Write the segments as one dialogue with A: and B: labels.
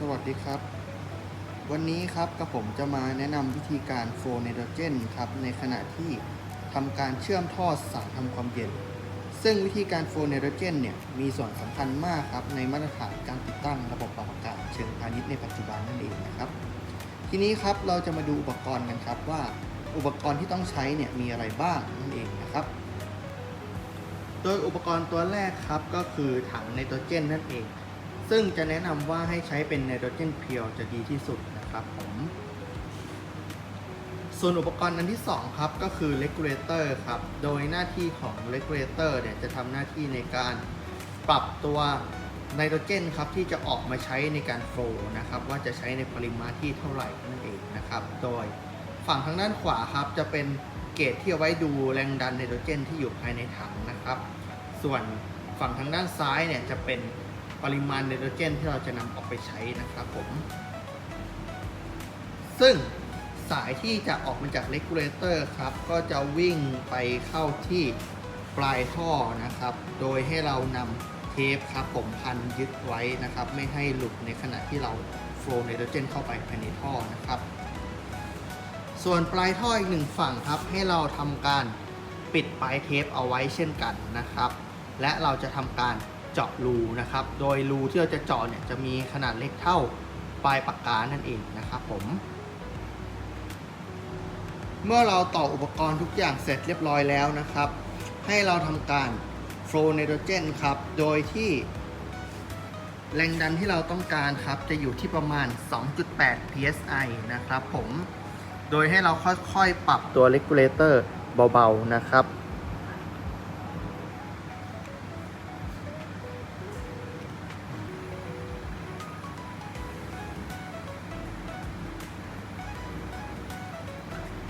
A: สวัสดีครับ วันนี้ครับกับผมจะมาแนะนำวิธีการโฟไนโตรเจนครับในขณะที่ทำการเชื่อมท่อสารทำความเย็น ซึ่งวิธีการโฟไนโตรเจนเนี่ยมีส่วนสำคัญมากครับในมาตรฐานการติดตั้งระบบปรับอากาศเชิงพาณิชย์ในปัจจุบันนั่นเองนะครับ ทีนี้ครับเราจะมาดูอุปกรณ์กันครับว่าอุปกรณ์ที่ต้องใช้เนี่ยมีอะไรบ้างนั่นเองนะครับโดยอุปกรณ์ตัวแรกครับก็คือถังไนโตรเจนนั่นเอง ซึ่งจะแนะนำว่าให้ใช้เป็นไนโตรเจนเพียวจะดีที่สุดนะครับผม ส่วนอุปกรณ์อันที่ 2 ครับ ก็คือ regulator ครับ โดยหน้าที่ของ regulator เนี่ยจะทำหน้าที่ในการปรับตัวไนโตรเจนครับที่จะออกมาใช้ในการโฟล์นะครับว่าจะใช้ในปริมาณที่เท่าไหร่นั่นเองนะครับ โดยฝั่งทางด้านขวาครับจะเป็นเกจที่เอาไว้ดูแรงดันไนโตรเจนที่อยู่ภายในถังนะครับ ส่วนฝั่งทางด้านซ้ายเนี่ยจะเป็น ปริมาณไนโตรเจนที่เราจะนำออกไปใช้นะครับผม ซึ่งสายที่จะออกมาจากเลกูเลเตอร์ครับ ก็จะวิ่งไปเข้าที่ปลายท่อนะครับ โดยให้เรานำเทปครับผมพันยึดไว้นะครับ ไม่ให้หลุดในขณะที่เราโฟล์ไนโตรเจนเข้าไปภายในท่อนะครับ ส่วนปลายท่ออีกหนึ่งฝั่งครับ ให้เราทำการปิดปลายเทปเอาไว้เช่นกันนะครับ และเราจะทำการ เจาะรูนะครับ โดยรูที่เราจะเจาะเนี่ยจะมีขนาดเล็กเท่าปลายปากกานั่นเองนะครับผม เมื่อเราต่ออุปกรณ์ทุกอย่างเสร็จเรียบร้อยแล้วนะครับ ให้เราทำการโฟลไนโตรเจนครับ โดยที่แรงดันที่เราต้องการครับจะอยู่ที่ประมาณ 2.8 psi นะครับผม โดยให้เราค่อยๆ ปรับตัว regulator เบาๆ นะครับ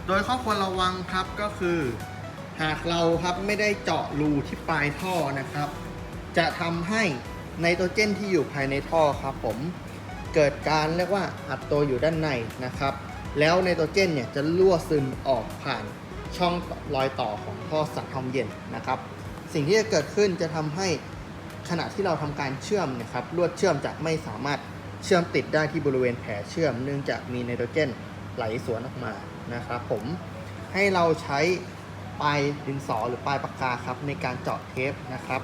A: โดยข้อควรระวังครับก็คือ หากเราครับไม่ได้เจาะรูที่ปลายท่อนะครับ จะทำให้ไนโตรเจนที่อยู่ภายในท่อครับผมเกิดการเรียกว่าอัดตัวอยู่ด้านในนะครับ แล้วไนโตรเจนเนี่ยจะรั่วซึมออกผ่านช่องรอยต่อของท่อสังทำเย็นนะครับ สิ่งที่จะเกิดขึ้นจะทำให้ขณะที่เราทำการเชื่อมนะครับลวดเชื่อมจะไม่สามารถเชื่อมติดได้ที่บริเวณแผลเชื่อม เนื่องจากมีไนโตรเจนไหลสวนออกมา นะครับผมให้เราใช้ปลายดินสอหรือปลายปากกาครับในการเจาะเทปนะครับ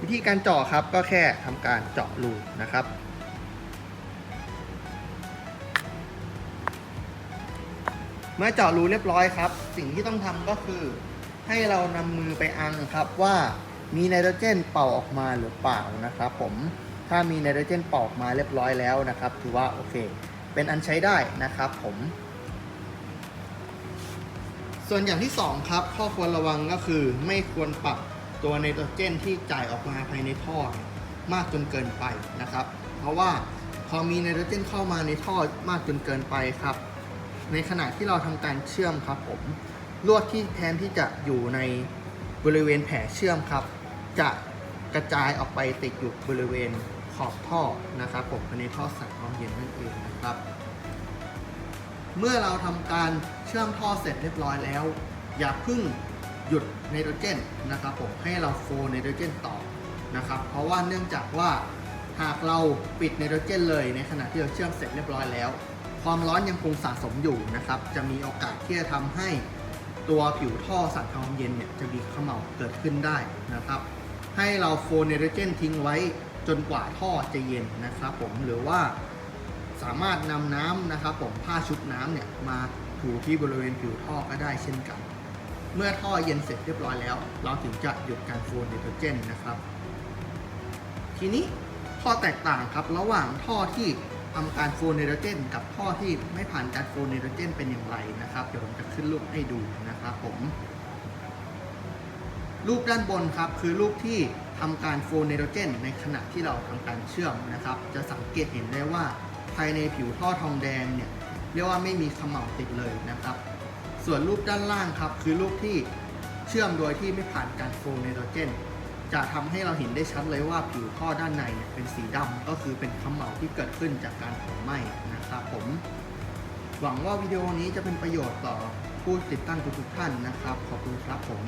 A: วิธีการเจาะครับก็แค่ทำการเจาะรูนะครับเมื่อเจาะรูเรียบร้อยครับ สิ่งที่ต้องทำก็คือ ให้เรานำมือไปอังครับว่ามีไนโตรเจนเป่าออกมาหรือเปล่านะครับผม ถ้ามีไนโตรเจนปอกมาเรียบร้อยแล้วนะครับ ถือว่าโอเค เป็นอันใช้ได้นะครับผม ส่วนอย่างที่ 2 ครับ ข้อควรระวังก็คือไม่ควรปรับตัวไนโตรเจนที่จ่ายออกมาภายในท่อมากจนเกินไปนะครับ เพราะว่าพอมีไนโตรเจนเข้ามาในท่อมากจนเกินไปครับ ในขณะที่เราทำการเชื่อมครับผมลวดที่แทนที่จะอยู่ในบริเวณแผลเชื่อมครับ จะ กระจายออกไปติดอยู่บริเวณขอบท่อนะครับผมภายในท่อสายความเย็นนั่นเองนะครับ เมื่อเราทำการเชื่อมท่อเสร็จเรียบร้อยแล้ว อย่าเพึ่งหยุดไนโตรเจนนะครับผมให้เราโฟไนโตรเจนต่อนะครับเพราะว่าเนื่องจากว่าหากเราปิดไนโตรเจนเลยในขณะที่เราเชื่อมเสร็จเรียบร้อยแล้ว ความร้อนยังคงสะสมอยู่นะครับ จะมีโอกาสที่จะทำให้ตัวผิวท่อสั่นความเย็นเนี่ยจะมีเขม่าเกิดขึ้นได้นะครับ ให้เราโฟไนโตรเจนทิ้งไว้จนกว่าท่อจะเย็นนะครับผมหรือว่าสามารถนำน้ำนะครับผมผ้าชุบน้ำเนี่ยมาถูที่บริเวณผิวท่อก็ได้เช่นกัน เมื่อท่อเย็นเสร็จเรียบร้อยแล้ว เราถึงจะหยุดการโฟนไนโตรเจนนะครับ ทีนี้ข้อแตกต่างครับระหว่างท่อที่ทำการโฟนไนโตรเจน กับท่อที่ไม่ผ่านการโฟนไนโตรเจนเป็นอย่างไรนะครับ เดี๋ยวผมจะขึ้นรูปให้ดูนะครับผม รูปด้านบนครับคือรูปที่ทำการโฟนไนโตรเจน ในขณะที่เราทำการเชื่อมนะครับ จะสังเกตเห็นได้ว่าภายในผิวท่อทองแดงเนี่ยเรียกว่าไม่มีเขม่าติดเลยนะครับ ส่วนรูปด้านล่างครับคือรูปที่เชื่อมโดยที่ไม่ผ่านการโฟนไนโตรเจน จะทำให้เราเห็นได้ชัดเลยว่าผิวท่อด้านในเนี่ยเป็นสีดำก็คือเป็นเขม่าที่เกิดขึ้นจากการเผาไหม้นะครับผม หวังว่าวิดีโอนี้จะเป็นประโยชน์ต่อผู้ติดตั้งทุกๆท่านนะครับ ขอบคุณครับผม